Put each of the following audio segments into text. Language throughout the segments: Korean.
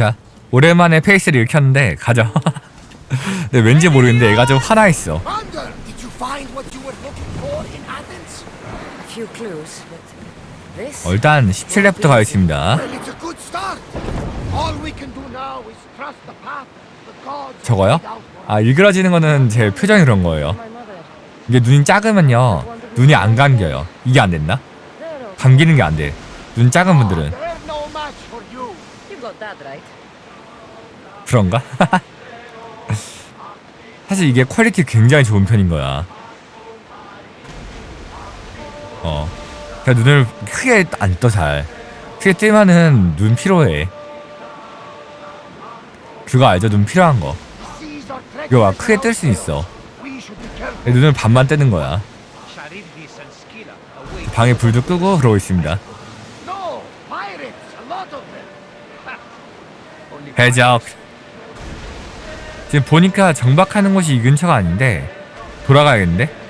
자 오랜만에 페이스를 읽혔는데 가자 근데 왠지 모르겠는데 얘가 좀 화나 있어. 어, 일단 17렙부터 가겠습니다 저거요? 아 일그러지는 거는 제 표정이 그런 거예요. 이게 눈이 작으면요 눈이 안 감겨요 이게 안 됐나? Oh, 감기는 게 안돼눈 작은 분들은 They're no match for you. you got that right. 그런가? 사실 이게 퀄리티 굉장히 좋은 편인 거야. 어. 그냥 눈을 크게 안 떠 잘. 크게 뜨면은 눈 피로해. 그거 알죠? 눈 필요한 거. 이거 봐, treacherous 크게 뜰 수. 있어. 눈을 반만 뜨는 거야. 방에 불도 끄고 그러고 있습니다. No, pirates, a lot of them. only 해적. 지금 보니까 정박하는 곳이 이 근처가 아닌데 돌아가야겠는데?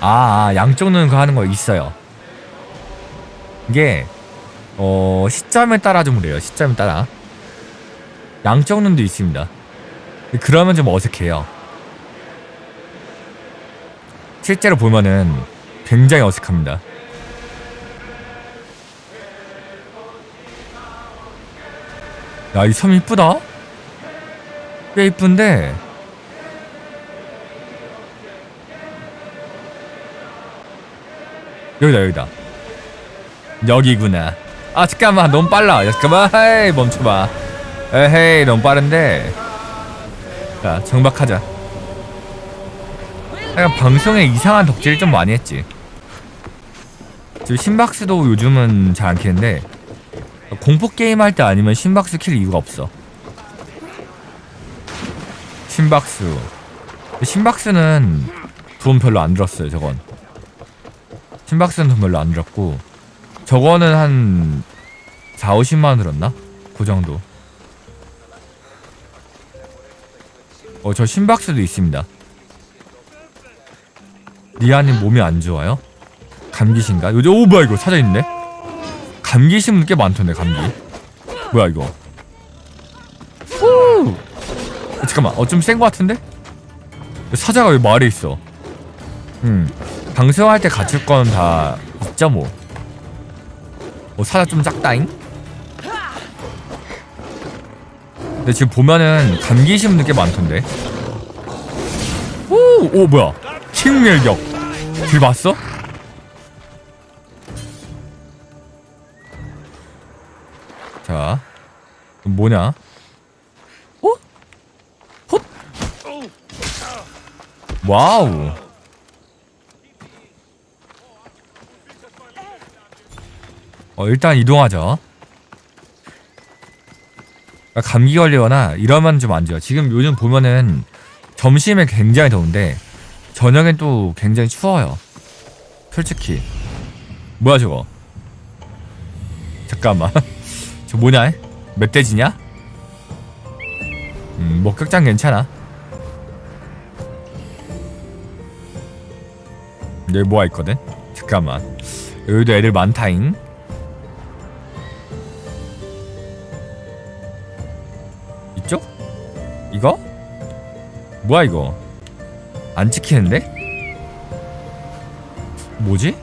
아, 아 양쪽 눈 그거 하는 거 있어요. 이게 어 시점에 따라 좀 그래요. 시점에 따라 양쪽 눈도 있습니다. 그러면 좀 어색해요. 실제로 보면은 굉장히 어색합니다. 야, 이 섬 이쁘다? 꽤 이쁜데. 여기다, 여기다. 여기구나. 아, 잠깐만, 너무 빨라. 야, 잠깐만, 헤이, 멈춰봐. 에헤이, 너무 빠른데. 자, 정박하자. 약간 방송에 이상한 덕질을 좀 많이 했지. 지금 심박수도 요즘은 잘 안 키는데, 공포 게임 할 때 아니면 심박수 킬 이유가 없어. 심박수. 심박수는 돈 별로 안 들었어요, 저건. 심박수는 돈 별로 안 들었고, 저거는 한 4, 50만 원 들었나? 그 정도. 어, 저 심박수도 있습니다. 리아님 몸이 안 좋아요? 감기신가? 요즘, 오, 뭐야, 이거 사자 있네? 감기 신 분 꽤 많던데 감기. 뭐야 이거? 후! 어, 잠깐만 어 좀 센 거 같은데? 사자가 왜 마을에 있어? 음 방송할 때 갖출 건 다 있죠 뭐. 어, 사자 좀 작다잉? 근데 지금 보면은 감기 신분 꽤 많던데? 오, 오 뭐야? 킹멸격. 길 봤어? 뭐냐? 어? 헛? 와우. 어, 일단 이동하죠. 아, 감기 걸리거나 이러면 좀 안 좋아. 지금 요즘 보면은 점심에 굉장히 더운데 저녁엔 또 굉장히 추워요. 솔직히. 뭐야 저거? 잠깐만. 저 뭐냐? 멧돼지냐? 음, 목격장 괜찮아. 여기 뭐가 있거든? 잠깐만. 여기도 애들 많다잉. 이쪽? 이거? 뭐야 이거? 안 찍히는데? 뭐지?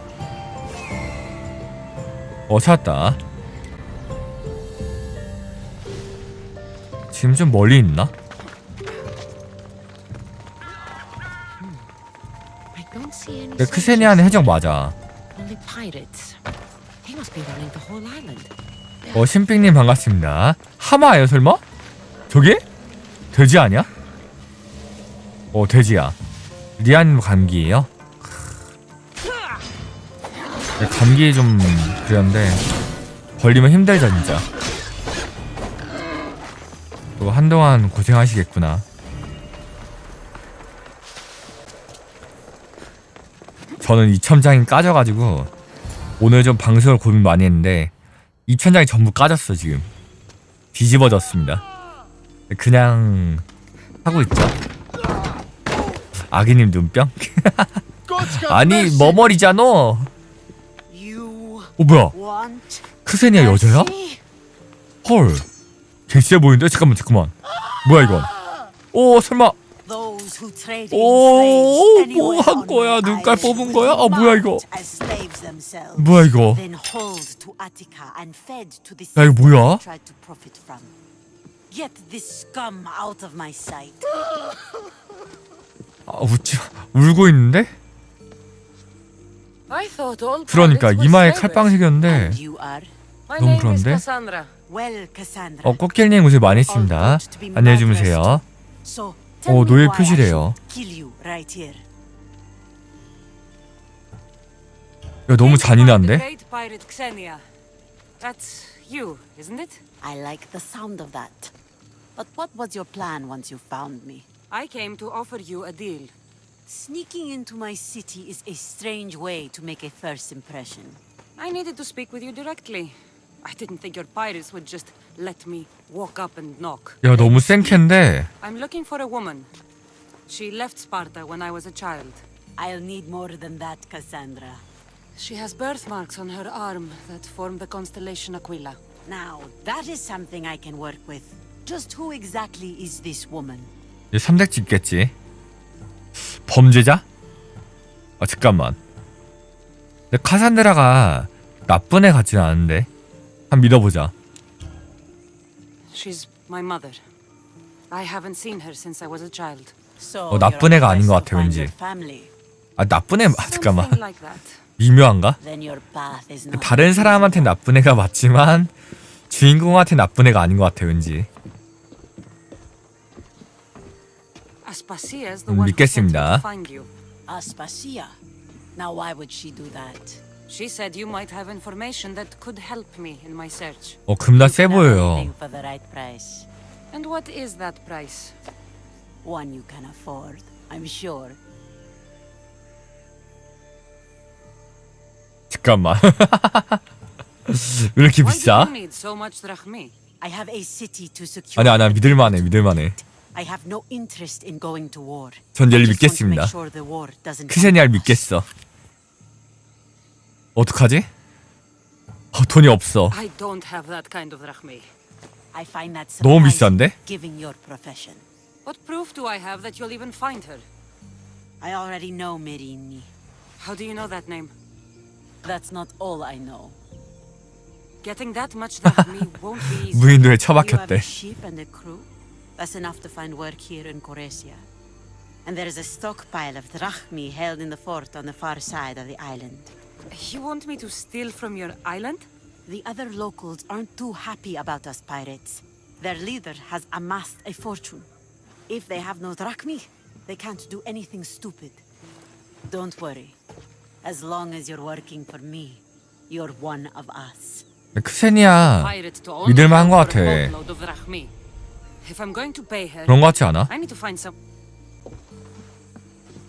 어 찾았다. 지금 좀 멀리 있나? Any. 근데 크세니아는 해적 맞아. 어 신빙님 반갑습니다. 하마예요 설마? 저게? 돼지 아니야? 어 돼지야. 리안 감기예요? 크. 감기 좀 그랬는데 걸리면 힘들죠 진짜. 또 한동안 고생하시겠구나. 저는 이 천장이 까져가지고 오늘 좀 방송을 고민 많이 했는데 이 천장이 전부 까졌어 지금 뒤집어졌습니다 그냥 하고 있죠 아기님 눈병? 아니. 머머리잖아 You 어 뭐야 크세니아 여자야? mercy? 헐 개쎄 보이는데? 잠깐만 잠깐만 뭐야 이건 오 설마 Those who trade in 오, slaves 뭐 anywhere 한 on 거야? 눈깔 뽑은 거야? 아, 뭐야, 이거? 뭐야 이거 야, 이거 뭐야? they tried to profit from. Get this scum out of my sight. 아 웃지 마. 울고 있는데? 그러니까 이마에. 칼빵? My 너무 그런데? Cassandra. Well, Cassandra. 어 꽃길님 고생 많이 했습니다 안녕히 주무세요 어 me 노예 표시래요 should kill you right here. 야 너무 잔인한데? I like the sound of that. But what was your plan once you found me? I came to offer you a deal. Sneaking into my city is a strange way to make a first impression. I needed to speak with you directly. I didn't think your pirates would just let me walk up and knock. 야 너무 센 캔데 I'm looking for a woman. She left Sparta when I was a child. I'll need more than that, Cassandra. She has birthmarks on her arm that form the constellation Aquila. Now, that is something I can work with. Just who exactly is this woman? 얘 삼색지 있겠지 범죄자? 아 잠깐만 근데 카산드라가 나쁜 애 같진 않은데 한 믿어보자 She's my mother. I haven't seen her since I was a child. So, 어, 나쁜 애가 아닌 것 같아, 왠지. 아 나쁜 애 아, 잠깐만 Something like that. 미묘한가? 다른 사람한테 나쁜 애가 맞지만 주인공한테 나쁜 애가 아닌 것 같아 왠지 Aspasia is the 음, one who sent me 믿겠습니다. to find you. Aspasia. Now, why would she do that? She said you might have information that could help me in my search. 어 금나 세 보여요 anything For the right price. And what is that price? One you can afford, I'm sure. 잠깐만 왜 이렇게 Why do 비싸? you need so much drachmi? I have a city to secure. 아니 아니야 믿을만해 믿을만해. I have no interest in going to war. 전 I 얘를 just want to 믿겠습니다 make sure the war doesn't us. 믿겠어 어떡하지? 어, 돈이 없어 I don't have that kind of drachmi. I find that 너무 surprising, 비싼데? given your profession. What proof do I have that you'll even find her? I already know Merini. How do you know that name? That's not all I know. Getting that much drachmi won't be easy. 무인도에 You have a 처박혔대 ship and a crew. That's enough to find work here in Coresia. And there is a stockpile of drachmi held in the fort on the far side of the island. You want me to steal from your island? The other locals aren't too happy about us pirates. Their leader has amassed a fortune. If they have no drachmi, they can't do anything stupid. Don't worry. As long as you're working for me, you're one of us. 크세니아 Pirate to only 믿을만한 것 help for a 같아. boatload of drachmi. If I'm going to pay her, 그런 거 같지 않아? I need to find some.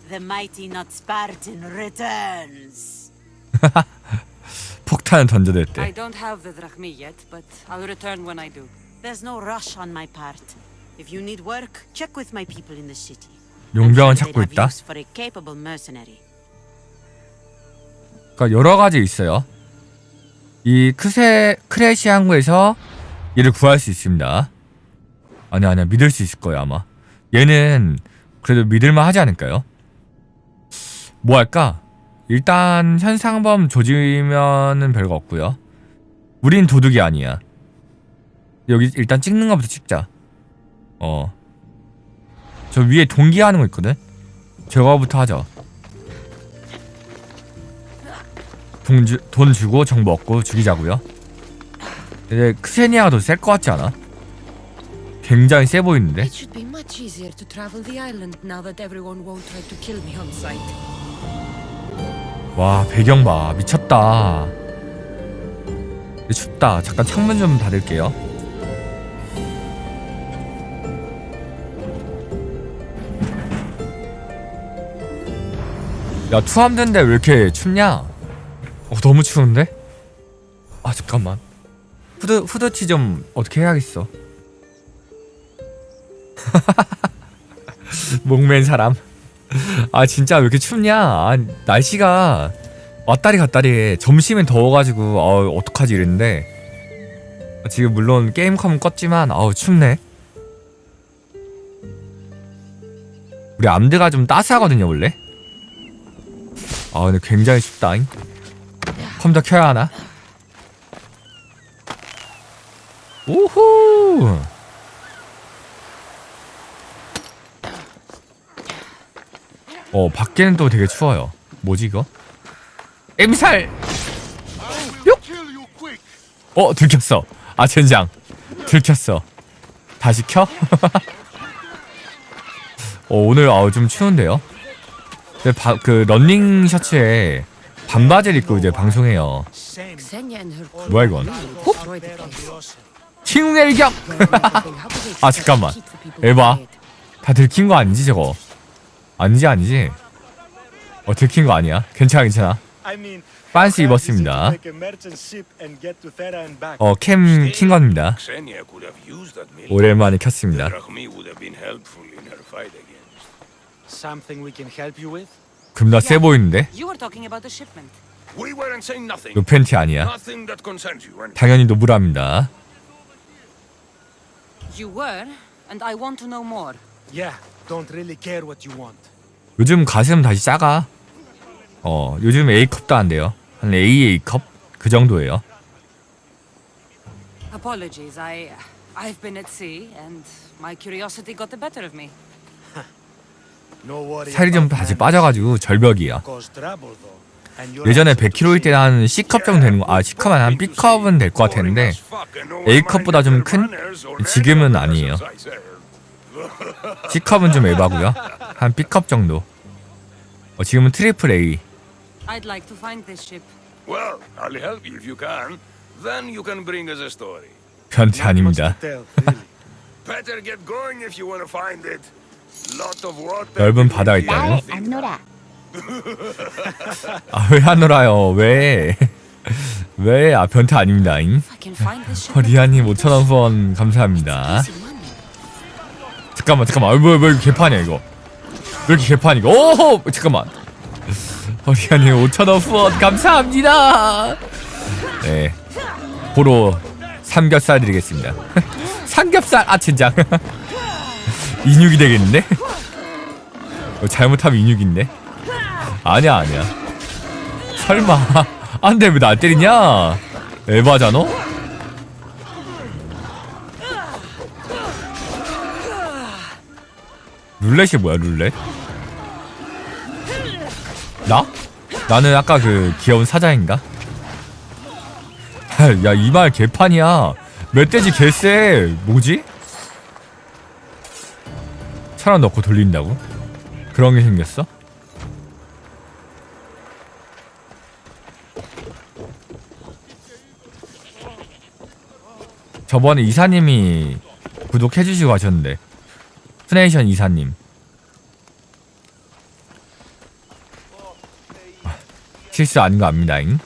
The mighty not Spartan returns. 폭탄을 I 던져댔대 don't have the drachmi yet, but I'll return when I do. There's no rush on my part. If you need work, check with my people in the city. 용병은 찾고 they'd have 있다 use for a capable mercenary. 그러니까 여러 가지 있어요 이 크세 크레시 항구에서 얘를 구할 수 있습니다 아니 아니야 믿을 수 있을 거야 아마 얘는 그래도 믿을만 하지 않을까요? 뭐 할까? 일단 현상범 조지면은 별거 없고요. 우린 도둑이 아니야. 여기 일단 찍는 거부터 찍자. 어. 저 위에 동기하는 거 있거든? 저거부터 하자 돈, 주, 돈 주고 정보 얻고 죽이자고요. 근데 크세니아가 더 셀 것 같지 않아? 굉장히 세 보이는데? It. 와 배경 봐. 미쳤다. 춥다. 잠깐 창문 좀 닫을게요. 야 투함된데 왜 이렇게 춥냐? 어 너무 추운데? 아 잠깐만. 후드 후드티 좀 어떻게 해야겠어? 목맨 사람 아 진짜 왜 이렇게 춥냐? 아, 날씨가 왔다리 갔다리 점심엔 더워가지고 어 어떡하지 이랬는데. 지금 물론 게임컴은 껐지만 아우 춥네. 우리 암드가 좀 따스하거든요 원래. 아 근데 굉장히 춥다 잉. 컴퓨터 켜야 하나? 오호 어 밖에는 또 되게 추워요. 뭐지 이거? quick. 어 들켰어. 아 젠장. 들켰어. 다시 켜? 어, 오늘 아우 좀 추운데요? 근데 바, 그 런닝 셔츠에 반바지를 입고 이제 방송해요. 뭐야 이건? the place. 킹엘경 아 잠깐만. 에바. 다 들킨 거 아니지 저거 아니지 아니지 어 들킨 거 아니야 괜찮아 괜찮아 to 입었습니다? 어캠 킨 겁니다 Xenia could have used that mill. 오랜만에 켰습니다? 겁나 세 보이는데. 요 팬티 아니야 당연히 노브라입니다 You were, and I want to know more. Yeah, don't really care what you want. 요즘 가슴 다시 작아 어 요즘 A컵도 안 돼요 한 AA컵 그 정도예요 Apologies, I, I've been at sea, and my curiosity got the better of me. 살이 좀 다시. 빠져가지고 절벽이야 예전에 answer to 100kg일 sea. 때는 한 C컵 정도 되는 거, 아 C컵 한 B컵은 될 것 같았는데 A컵보다 좀 큰? 지금은 아니에요. C컵은 좀 에바고요 한 B컵 정도 어, 지금은 트리플 A I'd like to find this ship. Well, I'll help you if you can. Then you can bring us a story. 변태 아닙니다. Better get going if you want to find it. Lot of water. 넓은 바다가 있다고? 안 놀아. 아 왜 안 놀아요 왜? 왜? 아 변태 아닙니다 잉? I can find this ship. 어, 리아님 5천원 후원 감사합니다. 잠깐만 잠깐만. 어, 뭐, 뭐 이렇게 개판이야 이거. 왜 이렇게 개판이고 오호! 잠깐만. 어, 리아님 5천원 후원 감사합니다. 네. 보로 삼겹살 드리겠습니다. 삼겹살 아 진짜. 인육이 되겠는데? 어, 잘못하면 인육인데? 아니야 아니야. 설마. 안돼 왜 날 때리냐? 에바잖아? 룰렛이 뭐야 룰렛? 나? 나는 아까 그 귀여운 사자인가? 야 이 말 개판이야 멧돼지 개쎄 뭐지? 천원 넣고 돌린다고? 그런 게 생겼어? 저번에 이사님이 구독해주시고 하셨는데 스네이션 이사님 아, 실수 아닌 거 압니다잉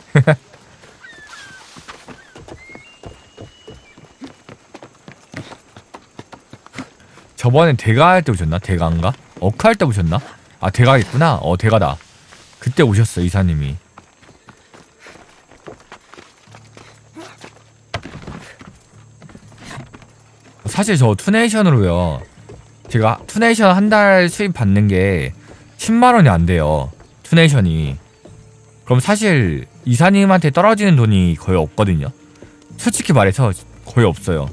저번에 대가 할 때 오셨나? 대가인가? 어크 할때 오셨나? 아 대가겠구나 어 대가다 그때 오셨어 이사님이 사실 저 투네이션으로요 제가 투네이션 한 달 수입 받는 게 10만 원이 안 돼요. 투네이션이. 그럼 사실 이사님한테 떨어지는 돈이 거의 없거든요. 솔직히 말해서 거의 없어요.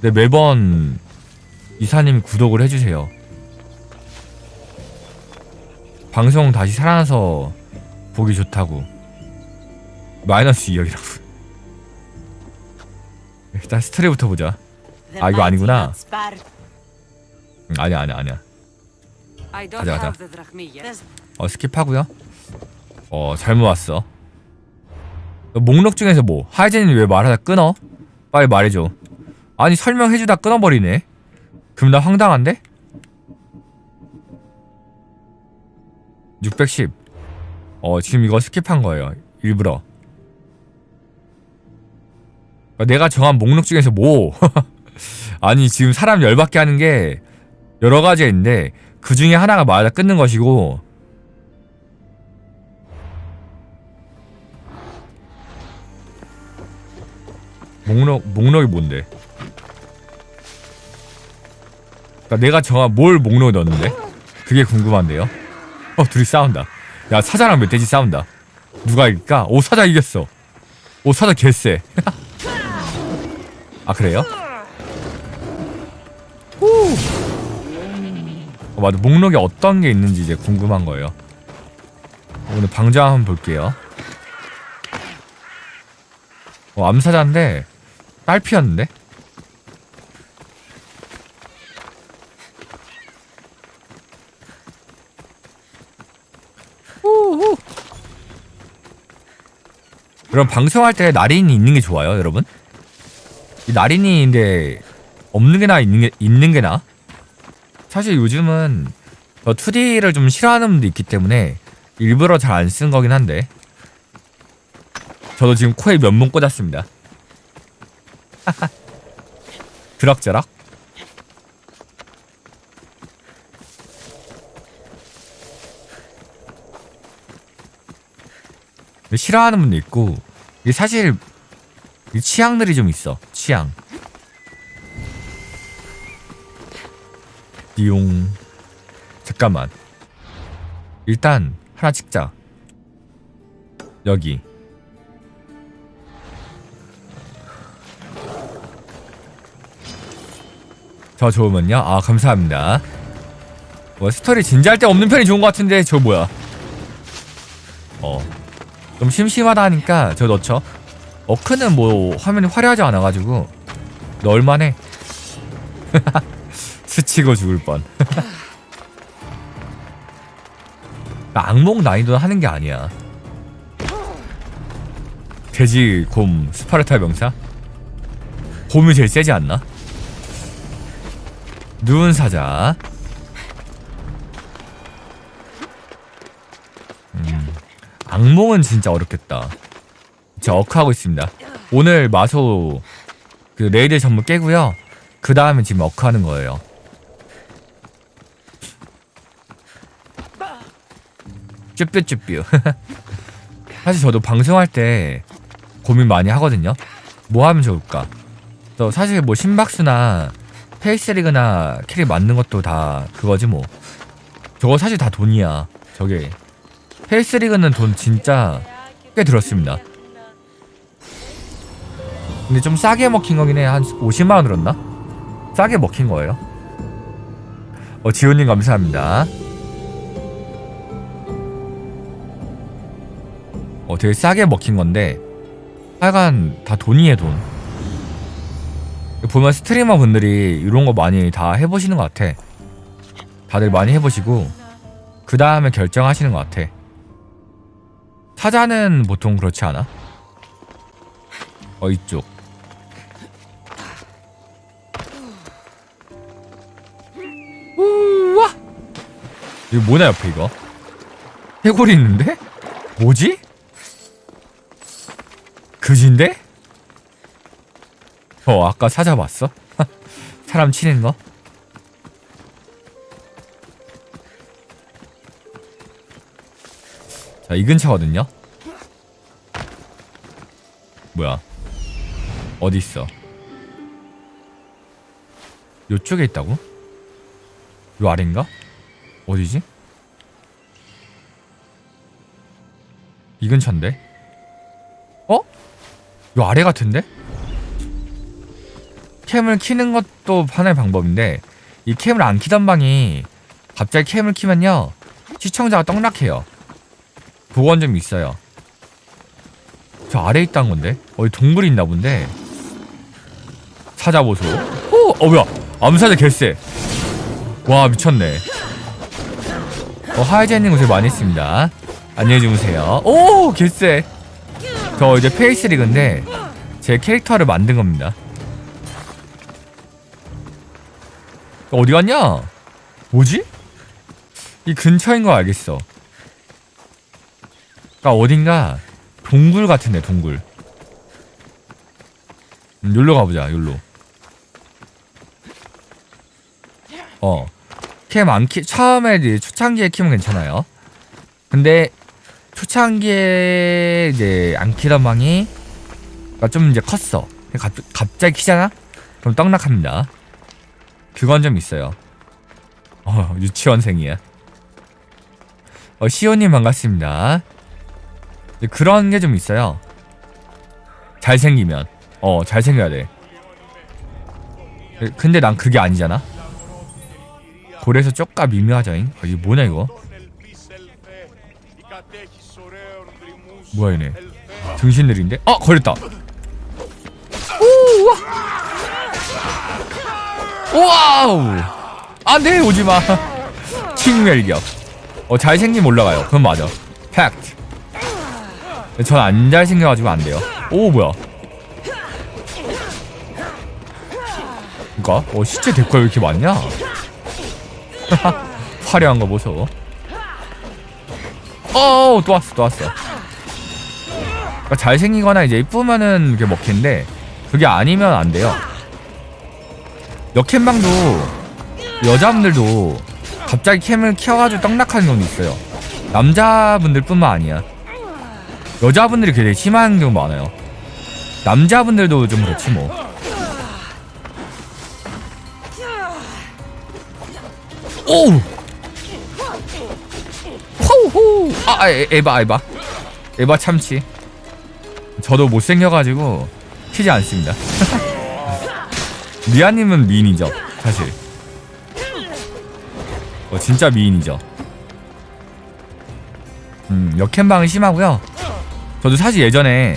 근데 매번 이사님이 구독을 해주세요. 방송 다시 살아나서 보기 좋다고. 마이너스 2억이라고. 일단 스토리부터 보자. 아, 이거 아니구나. 아니야 아니야 아니야. 가자, 가자. 어 스킵하고요. 어 잘못 왔어. 너 목록 중에서 뭐 하이젠이 왜 말하다 끊어? 빨리 말해줘. 아니 설명해주다 끊어버리네. 그럼 나 황당한데? 610. 어 지금 이거 스킵한 거예요. 일부러. 어, 내가 정한 목록 중에서 뭐? 아니 지금 사람 열받게 하는 게 여러 가지가 있는데 그 중에 하나가 맞아 끊는 것이고 목록 목록이 뭔데? 그러니까 내가 정한 뭘 목록에 넣었는데? 그게 궁금한데요. 어 둘이 싸운다. 야 사자랑 멧돼지 싸운다. 누가 이길까? 오 사자 이겼어. 오 사자 개쎄. 아 그래요? 어, 맞아 목록에 어떤 게 있는지 이제 궁금한 거예요. 오늘 방장 한번 볼게요. 어, 암사자인데 딸피였는데? 후후. 그럼 방송할 때 나린이 있는 게 좋아요, 여러분? 이 나린이인데 없는 게 나 있는 게 있는 게 나? 사실 요즘은 저 2D를 좀 싫어하는 분도 있기 때문에 일부러 잘안쓴 거긴 한데 저도 지금 코에 면봉 꽂았습니다. 드럭저럭. 싫어하는 분도 있고 사실 이 취향들이 좀 있어 취향 띠용. 잠깐만. 일단 하나 찍자. 여기. 저 좋으면요? 아 감사합니다. 뭐 스토리 진지할 때 없는 편이 좋은 것 같은데 저 뭐야? 어 좀 심심하다 하니까 저 넣죠. 어크는 뭐 화면이 화려하지 않아가지고. 넣을만해 스치고 죽을 뻔. 악몽 난이도 하는 게 아니야. 돼지 곰 스파르타 병사? 곰이 제일 세지 않나? 누운 사자. 음, 악몽은 진짜 어렵겠다. 제가 어크하고 있습니다. 오늘 마소 그 레이드 전부 깨고요. 그 다음에 지금 어크하는 거예요 쭈뾰쭈뾰 사실 저도 방송할 때 고민 많이 하거든요. 뭐 하면 좋을까? 또 사실 뭐 심박수나 페이스리그나 캐릭 맞는 것도 다 그거지 뭐. 저거 사실 다 돈이야. 저게. 페이스리그는 돈 진짜 꽤 들었습니다. 근데 좀 싸게 먹힌 거긴 해 한 50만 원 들었나? 싸게 먹힌 거예요? 어 지훈님 감사합니다 어 되게 싸게 먹힌 건데 하여간 다 돈이에요 돈 보면 스트리머 분들이 이런 거 많이 다 해보시는 것 같아 다들 많이 해보시고 그 다음에 결정하시는 것 같아 사자는 보통 그렇지 않아? 어 이쪽 우와 이거 뭐냐 옆에 이거 해골이 있는데? 뭐지? 그진데? 어 아까 찾아봤어? 사람 치는 거? 자 이 근처거든요 뭐야 어디 있어 요쪽에 있다고? 요 아래인가? 어디지? 이 근처인데? 어? 요 아래 같은데? 캠을 키는 것도 하나의 방법인데 이 캠을 안 키던 방이 갑자기 캠을 키면요 시청자가 떡락해요. 그건 좀 있어요. 저 아래에 있다는 건데? 어디 동굴이 있나 본데? 찾아보소. 오! 어 뭐야? 암사자 개쎄 와 미쳤네. 어 하이제님 고생 많이 했습니다. 안녕히 주무세요. 오 개쎄 저 이제 페이스 리그인데 제 캐릭터를 만든 겁니다 어디 갔냐? 뭐지? 이 근처인 거 알겠어. 그니까 어딘가 동굴 같은데 동굴. 음, 여기로 가보자. 여기로. 어. 캠 안 키, 처음에 초창기에 키면 괜찮아요. 근데 초창기에 이제 안 키던 방이 좀 이제 컸어. 갑, 갑자기 키잖아? 그럼 떡락합니다. 그건 좀 있어요. 어, 유치원생이야. 어, 시오님 반갑습니다. 그런 게 좀 있어요. 잘생기면. 어, 잘생겨야 돼. 근데 난 그게 아니잖아? 고래에서 쪽가 미묘하죠잉? 어, 이게 뭐냐, 이거? 뭐야, 얘네. 등신 느린데? 어, 걸렸다! 와우! 안 돼, 오지 마! 킹멸격. 어, 잘생김 올라가요. 그건 맞아. 팩트. 전 안 잘생겨가지고 안 돼요. 오, 뭐야. 그니까? 어, 시체 데코가 왜 이렇게 많냐? 화려한 거 보소. 어, 또 왔어, 또 왔어. 그러니까 잘생기거나 이제 이쁘면은 그게 먹힌데, 그게 아니면 안 돼요. 역캠방도 여자분들도 갑자기 캠을 켜가지고 떡락하는 경우도 있어요. 남자분들뿐만 아니야. 여자분들이 되게 심한 경우 많아요. 남자분들도 좀 그렇지 뭐. 오! 호호! 아, 에, 에바, 에바. 에바 참치. 저도 못생겨가지고 키지 않습니다. 미아님은 미인이죠, 사실. 어, 진짜 미인이죠. 음, 역캠방은 심하고요. 저도 사실 예전에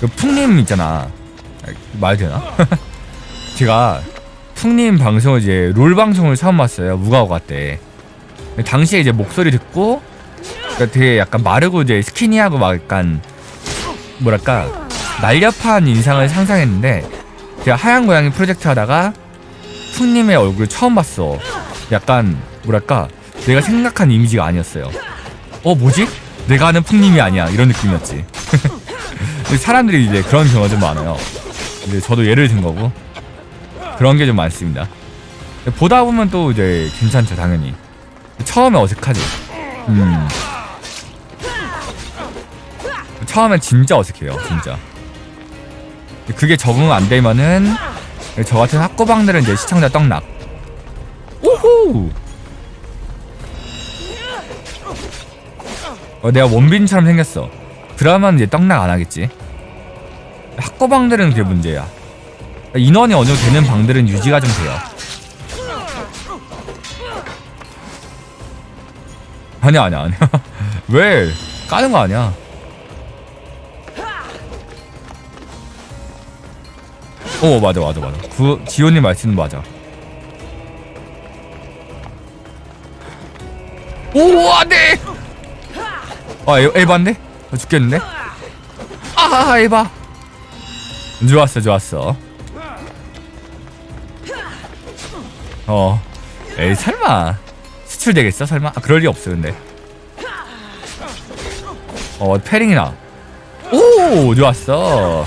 그 풍님 있잖아. 아, 말 되나? 제가 풍님 방송을 이제 롤 방송을 처음 봤어요. 무가오가 때. 당시에 이제 목소리 듣고 그러니까 되게 약간 마르고 이제 스키니하고 막 약간 뭐랄까 날렵한 인상을 상상했는데 제가 하얀 고양이 프로젝트 하다가 풍님의 얼굴을 처음 봤어. 약간 뭐랄까 내가 생각한 이미지가 아니었어요. 어 뭐지? 내가 아는 풍님이 아니야 이런 느낌이었지. 사람들이 이제 그런 경우가 좀 많아요. 이제 저도 예를 든 거고 그런 게 좀 많습니다. 보다 보면 또 이제 괜찮죠 당연히. 처음에 어색하지. 음. 처음엔 진짜 어색해요 진짜. 그게 적응 안 되면은 저 같은 학고방들은 이제 시청자 떡락. 오호. 어, 내가 원빈처럼 생겼어. 그러면 이제 떡락 안 하겠지. 학고방들은 그게 문제야. 인원이 어느 정도 되는 방들은 유지가 좀 돼요. 아니야 아니야 아니야. 왜 까는 거 아니야? 어 맞아 맞아 맞아. 그 지호님 말씀 맞아. 오 안돼. 아 에, 에바인데? 아, 죽겠는데? 아 에바. 좋았어 좋았어. 어. 에이 설마 수출되겠어 설마? 아, 그럴 리 없어 근데. 어 패링이나. 오 좋았어.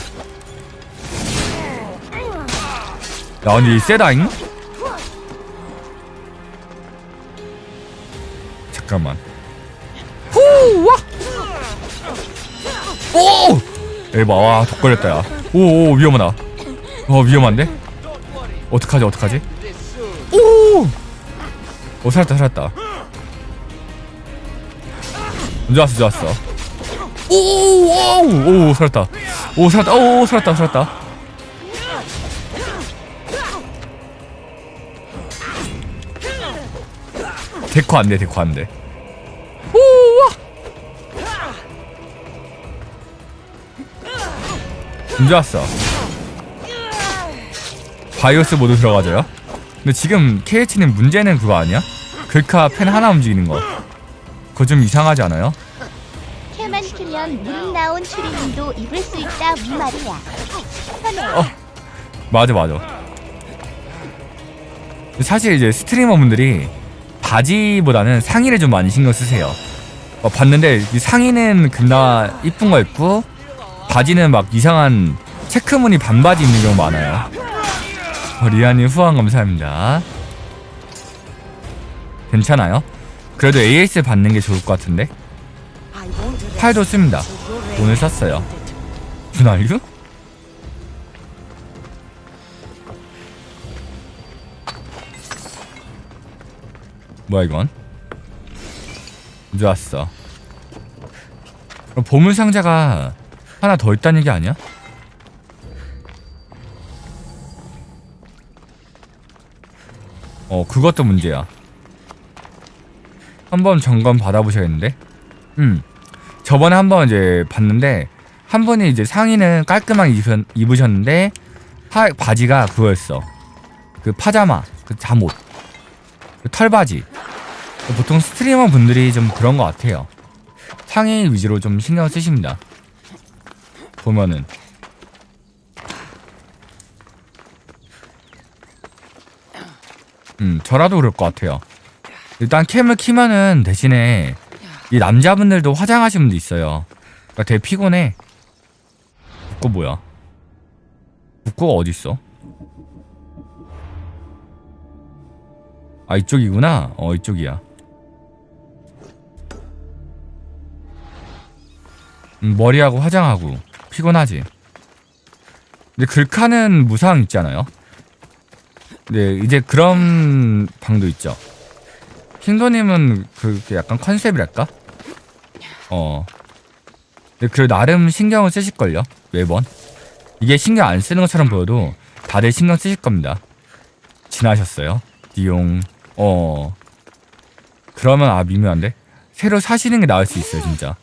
야 근데 이 세다잉? 잠깐만 후와 오! 에바 와독 걸렸다 야 오오 위험하다 어 위험한데? 어떡하지 어떡하지? 오! 오 살았다 살았다 좋았어 좋았어 오오오 오, 살았다 오 살았다 오 살았다 살았다 데코 안돼 데코 안돼 우와 좋았어 바이오스 모드 들어가져요 근데 지금 KH는 문제는 그거 아니야? 글카 펜 하나 움직이는 거 그거 좀 이상하지 않아요? 캐만 키면 무릎 나온 추리닝도 입을 수 있다 위 말이야. 편해. 어. 맞아 맞아 사실 이제 스트리머 분들이 바지보다는 상의를 좀 많이 신경 쓰세요. 어, 봤는데 이 상의는 겁나 이쁜 거 입고 바지는 막 이상한 체크무늬 반바지 입는 경우 많아요. 어, 리아님 후원 감사합니다. 괜찮아요? 그래도 AS 받는 게 좋을 것 같은데? 팔도 씁니다. 오늘 샀어요. 분할류? 뭐야 이건? 좋았어. 보물 상자가 하나 더 있다는 얘기 아니야? 어 그것도 문제야. 한번 점검 받아보셔야겠는데? 음 저번에 한번 이제 봤는데 한 분이 이제 상의는 깔끔하게 입으셨, 입으셨는데 하, 바지가 그거였어. 그 파자마, 그 잠옷, 그 털바지. 보통 스트리머 분들이 좀 그런 것 같아요. 상의 위주로 좀 신경 쓰십니다. 보면은 음 저라도 그럴 것 같아요. 일단 캠을 키면은 대신에 이 남자분들도 화장하시는 분도 있어요. 그러니까 되게 피곤해. 북고 뭐야? 북고가 어디 있어? 아 이쪽이구나. 어 이쪽이야. 머리하고 화장하고 피곤하지. 근데 글카는 무상 있잖아요. 네 이제 그런 방도 있죠. 킹도님은 그 약간 컨셉이랄까? 어. 근데 그 나름 신경을 쓰실걸요 매번. 이게 신경 안 쓰는 것처럼 보여도 다들 신경 쓰실 겁니다. 지나셨어요? 디용. 어. 그러면 아 미묘한데? 새로 사시는 게 나을 수 있어요 진짜.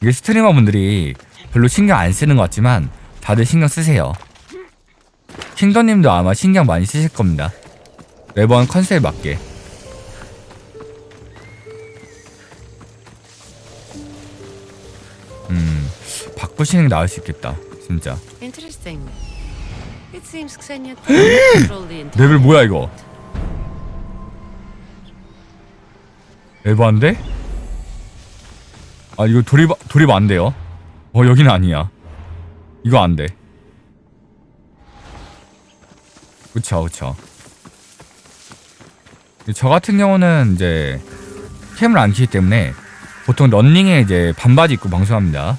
이게 스트리머 분들이 별로 신경 안 쓰는 것 같지만 다들 신경 쓰세요. 킹더님도 아마 신경 많이 쓰실 겁니다. 매번 컨셉에 맞게. 음, 바꾸시는 게 나을 수 있겠다. 진짜. 레벨 뭐야 이거? 에반데? 아 이거 돌입 돌입 안 돼요. 어 여기는 아니야. 이거 안 돼. 그쵸 그쵸. 저 같은 경우는 이제 캠을 안 키기 때문에 보통 런닝에 이제 반바지 입고 방송합니다.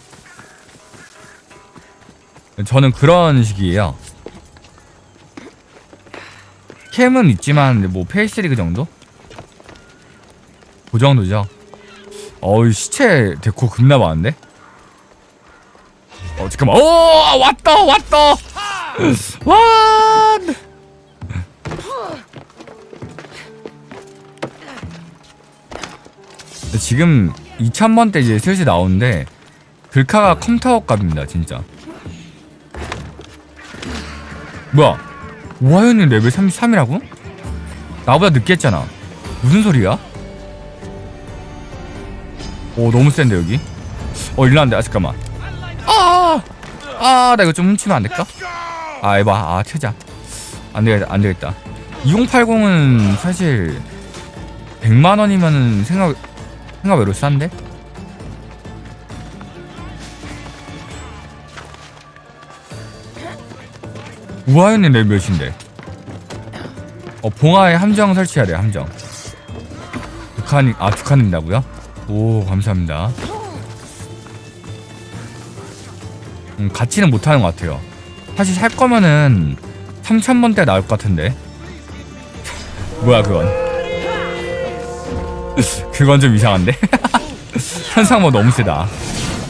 저는 그런 식이에요. 캠은 있지만 뭐 페이스리그 정도? 그 정도죠. 어이 시체. 데코 겁나 많은데? 어 잠깐만. 오 왔다 왔다. 와! 지금 2000번 대 이제 슬슬 나오는데 글카가 컴타워 값입니다 진짜. 뭐야? 오하연님 레벨 33이라고? 나보다 늦게 했잖아. 무슨 소리야? 오 너무 센데 여기 어 일로 안돼 아 잠깐만 아아나 이거 좀 훔치면 안 될까? 아 에바 아 퇴자 안 되겠다 안 되겠다 2080은 사실 100만 원이면은 생각 생각 외로 싼데? 우아연님 레벨 몇인데? 어 봉화에 함정 설치해야 돼 함정 아두 칸 된다고요? 오 감사합니다. 음, 같이는 못하는 것 같아요. 사실 살 거면은 3천번대 나올 것 같은데. 뭐야 그건? 그건 좀 이상한데? 현상모 너무 세다.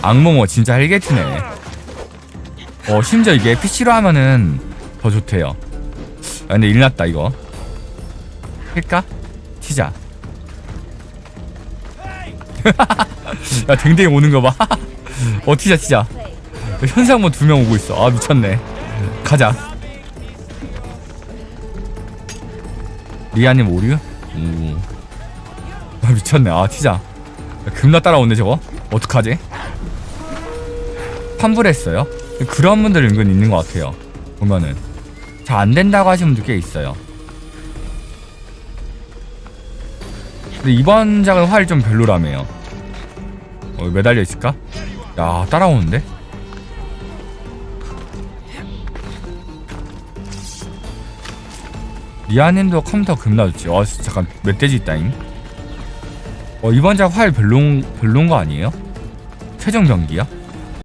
악몽어 진짜 헬게트네. 어 심지어 이게 PC로 하면은 더 좋대요. 아 근데 일났다 이거. 할까? 튀자 야 댕댕이 오는 거 봐. 어 튀자 튀자 현상모 두 명 오고 있어. 아 미쳤네. 가자. 리아님 오류? 오. 아 미쳤네. 아 튀자. 야, 겁나 따라오네 저거. 어떡하지? 환불했어요? 그런 분들 은근 있는 것 같아요 보면은. 잘 안 된다고 하시는 분들 꽤 있어요 근데 이번 작은 활 좀 별로라며요 어 매달려 있을까? 야 따라오는데? 리아님도 컴퓨터 겁나 좋지 어 잠깐 멧돼지 있다잉 어 이번 작활 별론 별론 거 아니에요? 최종 경기야?